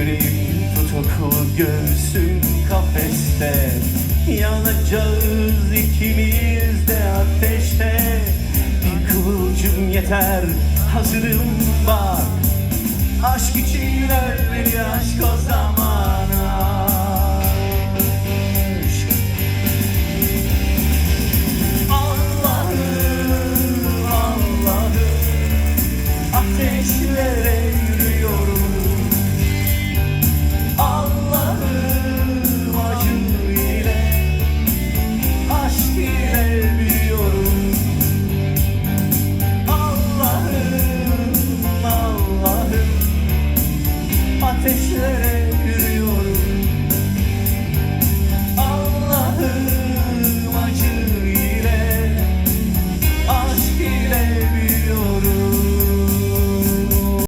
Yüreğim tutuklu göğsün kafeste. Yanacağız ikimiz de ateşte. Bir kıvılcım yeter hazırım bak. Aşk için ölmeli aşk o zaman aşk Allah'ım Allah'ım. Ateşlere ateşlere